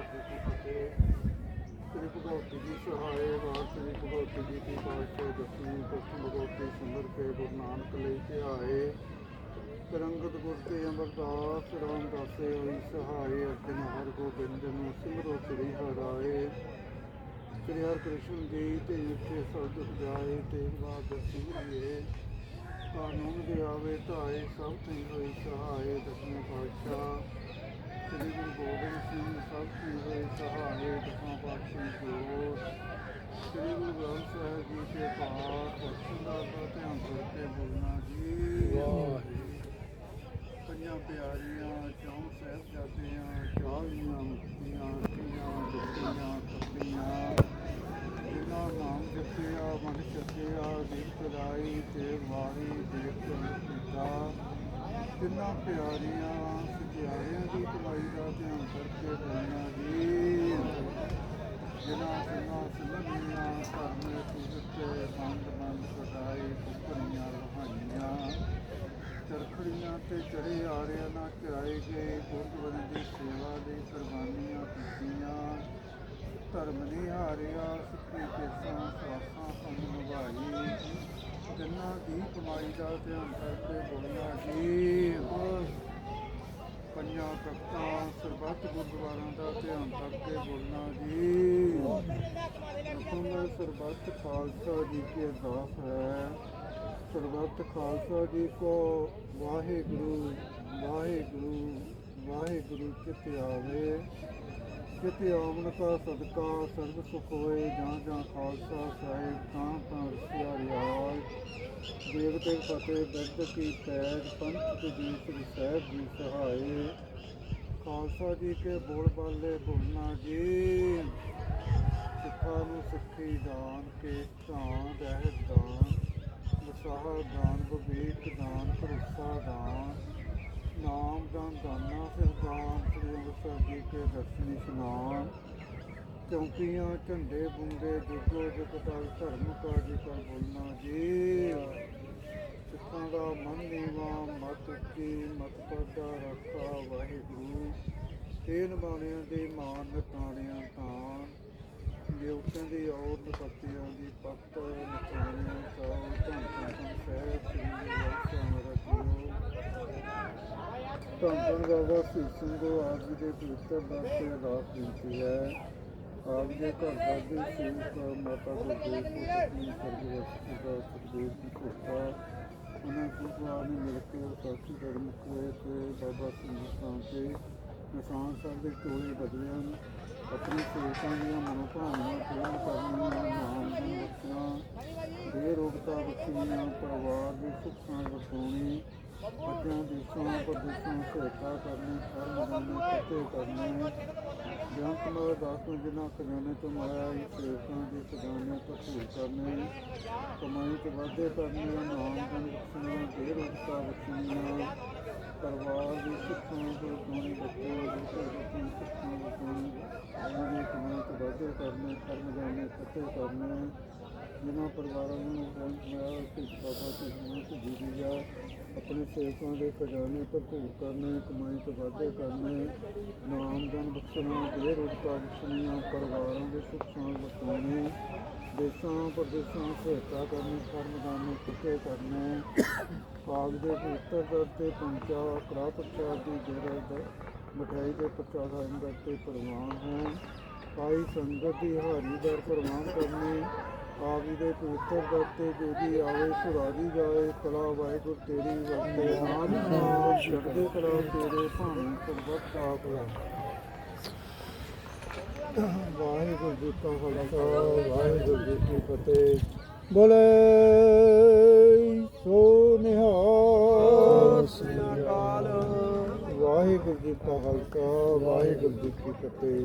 ਸ੍ਰੀ ਭਗਵਤੀ ਜੀ ਸਹਾਏ ਵਾਰ ਸ੍ਰੀ ਭਗਵਤੀ ਜੀ ਕੀ ਪਾਤਸ਼ਾਹ ਦਸਵੀਂ ਕਸਮ ਭਗਵਤੀ ਸੁੰਦਰ ਕੇ ਗੁਰੂ ਨਾਨਕ ਲਈ ਧਿਆਏ ਤਰੰਗਤ ਗੁਰ ਤੇ ਅਮਰਦਾਸ ਰਾਮਦਾਸੇ ਹੋਈ ਸਹਾਏ ਅਰਜਨ ਹਰ ਗੋਬਿੰਦ ਨੂੰ ਸਿਮਰੋ ਸ੍ਰੀ ਹਰਾਏ ਸ੍ਰੀ ਹਰਿ ਕ੍ਰਿਸ਼ਨ ਜੀ ਤੇ ਜਿੱਥੇ ਸਬਦ ਜਾਏ ਤੇ ਬਾਦ ਸਿਮਰਿਏ ਕਾਨੂੰਨ ਦੇ ਆਵੇ ਧਾਏ ਸਭ ਤੇ ਹੋਈ ਸਹਾਏ ਦਸਵੇਂ ਪਾਤਸ਼ਾਹ ਸਿੰਘ ਸਭ ਤੇ ਪਾਤਸ਼ਾਹ ਜੋਤ ਸ੍ਰੀ ਗੁਰੂ ਗ੍ਰੰਥ ਸਾਹਿਬ ਜੀ ਦੇ ਪਾਠ ਅਰਜਨਦਾਸ ਦਾ ਧਿਆਨ ਕਰਕੇ ਬੋਲਣਾ ਜੀ ਪੰਜਾਂ ਪਿਆਰੀਆਂ ਚੌਂ ਸਾਹਿਬਜ਼ਾਦਿਆਂ ਚਾਲੀਆਂ ਮੁਕਤੀਆਂ ਤੀਆਂ ਜੱਤੀਆਂ ਕੱਪੀਆਂ ਜਿਨ੍ਹਾਂ ਨਾਮ ਜਪਿਆ ਮਨ ਚੱਕਿਆ ਦੀਪ ਲਾਈ ਤੇ ਵਾਰੀ ਦੇਖ ਤਿੰਨਾਂ ਪਿਆਰੀਆਂ ਸਚਿਆਰਿਆਂ ਦੀ ਕਮਾਈ ਦਾ ਧਿਆਨ ਕਰਕੇ ਬੋਲਣਾ ਜੀ। ਜਿਨ੍ਹਾਂ ਸਿੰਘਾਂ ਸਿੰਘਣੀਆਂ ਧਰਮ ਸੁਜਤੇ ਬੰਦ ਬੰਦ ਸਦਾਈ ਕੁਕਰੀਆਂ ਰਹਾਈਆਂ, ਚਰਖੜੀਆਂ ਤੇ ਚੜੇ ਆਰਿਆਂ ਨਾਲ ਚਰਾਏ ਗਏ ਗੁਰਦੁਆਰੇ ਦੀ ਸੇਵਾ ਦੇ ਕੁਰਬਾਨੀਆਂ ਕੀਤੀਆਂ। ਧਰਮ ਨਹੀਂ ਹਾਰਿਆ ਸੁੱਕੀ ਕੇਸਾਂ ਸਵਾਸਾਂ ਸੰਗ ਨਿਭਾਈ। ਤਿੰਨਾਂ ਦੀ ਕਮਾਈ ਦਾ ਧਿਆਨ ਕਰਕੇ ਬੋਲਣਾ ਜੀ ਪੰਜਾਂ ਤਖਤਾਂ ਸਰਬੱਤ ਗੁਰਦੁਆਰਾਂ ਦਾ ਧਿਆਨ ਕਰਕੇ ਬੋਲਣਾ ਜੀ ਹੁਕਮ ਸਰਬੱਤ ਖਾਲਸਾ ਜੀ ਕੀ ਅਰਦਾਸ ਹੈ, ਸਰਬੱਤ ਖਾਲਸਾ ਜੀ ਕੋ ਵਾਹਿਗੁਰੂ ਵਾਹਿਗੁਰੂ ਵਾਹਿਗੁਰੂ ਚਿਤ ਆਵੇ। ਚਿਤ ਆਵਣ ਕਾ ਸਦਕਾ, ਸਰਬ ਸੁਖ ਹੋਏ, ਜਾਂ ਜਾਂ ਖਾਲਸਾ ਸਾਹਿਬ, ਤਾਂ ਤਾਂ ਰਸਿਆ ਰਿਆਲ। ਦੇਵ ਫਤਿਹ ਬਿਰਦ ਕੀ ਪੈਜ ਪੰਥ ਦੀ ਸ੍ਰੀ ਸਾਹਿਬ ਜੀ ਸਹਾਏ ਖਾਲਸਾ ਜੀ ਕੇ ਬੋਲ ਬਾਲੇ, ਬੋਲਣਾ ਜੀ। ਸਿੱਖਾਂ ਨੂੰ ਸਿੱਖੀ ਦਾਨ ਕੇ ਧਾਨ ਰਹਿ ਦਾਨ। ਵਸਾਹ ਦਾਨ, ਵਿਵੇਕ ਦਾਨ, ਭਰੋਸਾ ਦਾਨ। ਨਾਮ ਦਾ ਦਾਨਾ ਫਿਰ ਸ੍ਰੀ ਅੰਮ੍ਰਿਤਸਰ ਜੀ ਕੇ ਦਰਸ਼ਨ ਸਨਾਨ ਚੌਂਕੀਆਂ, ਝੰਡੇ ਬੁੰਦੇ ਜੁਗੋ ਜਗਤਾਲ ਧਰਮ ਕਾਜੀ ਕਰ ਬੋਲਣਾ ਜੀ। ਸਿੱਖਾਂ ਦਾ ਮਨ ਨੀਵਾ, ਮਤ ਉੱਚੀ ਮਤ ਪਰਦਾ ਰੱਖਾ ਵਾਹਿਗੁਰੂ। ਤੇਨ ਬਾਣਿਆਂ ਦੇ ਮਾਨ ਨਟਾਣਿਆਂ ਤਾਂ ਦੇਵਤਿਆਂ ਦੀ ਔਰ, ਨਪਤੀਆਂ ਦੀ ਪੱਤ ਨਟਾਣਿਆਂ ਤਾਂ ਧੰਨ ਧੰਨ ਸਾਹਿਬ, ਸ੍ਰੀ ਵਾਹਿਗੁਰੂ ਧੰਨ ਧੰਨ ਬਾਬਾ ਸੀ ਸਿੰਘੋ ਆਪ ਜੀ ਦੇ ਪਵਿੱਤਰ ਦਰ ਤੇ ਅਰਦਾਸ ਕੀਤੀ ਹੈ ਆਪ ਦੇ ਘਰ ਦਾ ਵੀ ਸੇਵਕ ਮਾਤਾ ਗੁਰਦੇਵ ਜੀ ਸਰਗਵਸਤੀ ਦਾ ਸੁਖਦੇਵ ਜੀ ਕੋਟਾ ਉਹਨਾਂ ਗੁਰਦੁਆਰਾ ਨੂੰ ਮਿਲ ਕੇ ਸਾਖੀ ਧਰਮ ਕੋਏ ਤੇ ਬਾਬਾ ਸਿੰਘ ਸਥਾਨ ਤੇ ਨਿਸ਼ਾਨ ਸਾਹਿਬ ਦੇ ਟੋਲੇ ਬਦਲੇ ਹਨ ਆਪਣੀ ਸੇਵਕਾਂ ਦੀਆਂ ਮਨੋਭਾਵਨਾਵਾਂ ਪੂਰਨ ਕਰਨੀਆਂ ਨਾਮ ਦੀ ਬਖਸ਼ਣਾ ਬੇਰੋਗਤਾ ਬਖਸ਼ਣੀਆਂ ਪਰਿਵਾਰ ਦੀ ਸੁੱਖ ਸਾਂਝ ਬਖਸ਼ਾਉਣੀ ਬੱਚਿਆਂ ਦੀ ਸੋਹ ਪ੍ਰਦੂਸ਼ਣ ਸਹਾਇਤਾ ਕਰਨੀ ਹਰ ਮਨ ਫਤਿਹ ਕਰਨੀ ਜੰਤ ਮਾਰ ਦਾਸ ਨੂੰ ਜਿਨ੍ਹਾਂ ਖਜ਼ਾਨੇ ਤੋਂ ਮਾਇਆ ਹੀ ਸੇਵਕਾਂ ਦੇ ਖਜ਼ਾਨੇ ਭਰਪੂਰ ਕਰਨੇ ਕਮਾਈ ਤੇ ਵਾਧੇ ਕਰਨੇ ਨਾਮ ਦੀ ਬਖਸ਼ਣਾ ਬੇਰੋਗਤਾ ਬਖਸ਼ਣੀਆਂ ਪਰਿਵਾਰ ਦੀ ਸੁੱਖਾਂ ਤੋਂ ਦੋਨੀ ਬੱਚੇ ਦੇ ਬੱਚੇ ਸੁੱਖਾਂ ਬਖਸ਼ਣੀ ਕਮਾਈ ਤੇ ਵਾਧੇ ਕਰਨੇ ਕਰਮ ਜਾਣੇ ਫਤਿਹ ਕਰਨੇ ਜਿਨ੍ਹਾਂ ਪਰਿਵਾਰਾਂ ਨੂੰ ਗ੍ਰੰਥ ਮਾਇਆ ਤੇ ਬਾਬਾ ਜੀ ਜੀਵੀ ਜਾ ਆਪਣੇ ਸੇਵਕਾਂ ਦੇ ਖਜ਼ਾਨੇ ਭਰਪੂਰ ਕਰਨੇ, ਕਮਾਈ ਤੋਂ ਵਾਧੇ ਕਰਨੇ, ਨਾਮ ਜਨ ਬਖਸ਼ਣਾ ਦੇ ਰੋਜ਼ਗਾਰ ਬਖਸ਼ਣੀਆਂ, ਪਰਿਵਾਰਾਂ ਦੇ ਸੁੱਖ ਸਾਂਝ ਬਖਸ਼ਣੇ ਦੇਸ਼ਾਂ, ਪ੍ਰਦੇਸ਼ਾਂ ਸਹਾਇਤਾ ਕਰਨੀ ਕਰਮਦਾਨ ਨੂੰ ਕਿਤੇ ਕਰਨੇ ਕਾਗ ਦੇ ਪਵਿੱਤਰ ਦਰ ਤੇ ਪਹੁੰਚਾ, ਕੜਾ ਪ੍ਰਚਾਰ ਦੀ ਜਰਦ ਮਠਾਈ ਦੇ ਪ੍ਰਚਾਰ ਅੰਦਰ ਤੇ ਪ੍ਰਵਾਨ ਹੋਣ ਪਾਈ ਸੰਗਤ ਦੀ ਹਾਰੀ ਦਰ ਪ੍ਰਵਾਨ ਕਰਨੀ ਆਪ ਦੇ ਪਵਿੱਤਰ ਦਰ ਤੇ ਆਵੇ ਸੁਰਾਦੀ ਜਾਏ, ਕਲਾ ਵਾਹਿਗੁਰੂ ਤੇਰੀ ਵਰਤੇ ਨਾਮ ਨਾਮ ਛੱਡਦੇ ਕਲਾ ਤੇਰੇ ਭਾਵੇਂ ਸਰਬੱਤ ਆਪ ਵਾਹਿਗੁਰੂ ਜੀ ਕਾ ਖਾਲਸਾ, ਵਾਹਿਗੁਰੂ ਜੀ ਕੀ ਫਤਿਹ। ਬੋਲੇ ਸੋ ਨਿਹਾਲ। ਸ੍ਰੀ ਅਕਾਲ ਵਾਹਿਗੁਰੂ ਜੀ ਕਾ ਖਾਲਸਾ, ਵਾਹਿਗੁਰੂ ਜੀ ਕੀ ਫਤਿਹ।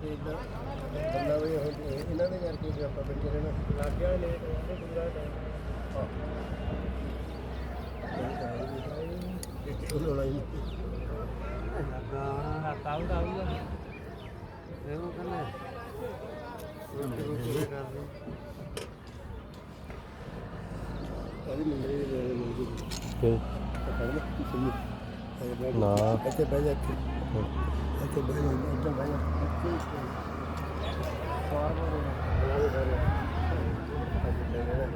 ਕਰਕੇ ਇਦਾਂ ਬੰਦਾ ਵੀ ਹੁਣ ਇਹਨਾਂ ਦੇ ਕਰਕੇ ਵੀ ਆਪਾਂ ਬੱਚੇ ਰਹਿਣਾ। ਲੱਗ ਗਿਆ ਲੇਟ ਹੋ ਗਿਆ ਪੂਰਾ ਟਾਈਮ ਹੀ। ਲੱਗਾ ਤਾਉ ਤਾਉ ਇਹੋ ਕਹਿੰਦੇ ਰੋਟੀ ਰੋਟੀ ਕਰਦੇ ਕਾਹਦੀ ਮੁੰਡੇ ਦੇ ਦੇ ਮੁੰਡੇ ਕਿ ਪਤਾ ਨਹੀਂ। ਸੁਣੀ ਨਾ। ਇੱਥੇ ਬਹਿ ਜਾ ਇੱਥੇ। ਇੱਥੇ ਬਹਿ ਜਾ ਇੱਥੇ ਬਹਿ ਜਾ। ਇੱਥੇ ਫਾਰਮਰ ਬੜਾ ਬੜਾ ਅੱਜ ਬਹਿ ਜਾ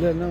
ਲੈ ਨਾ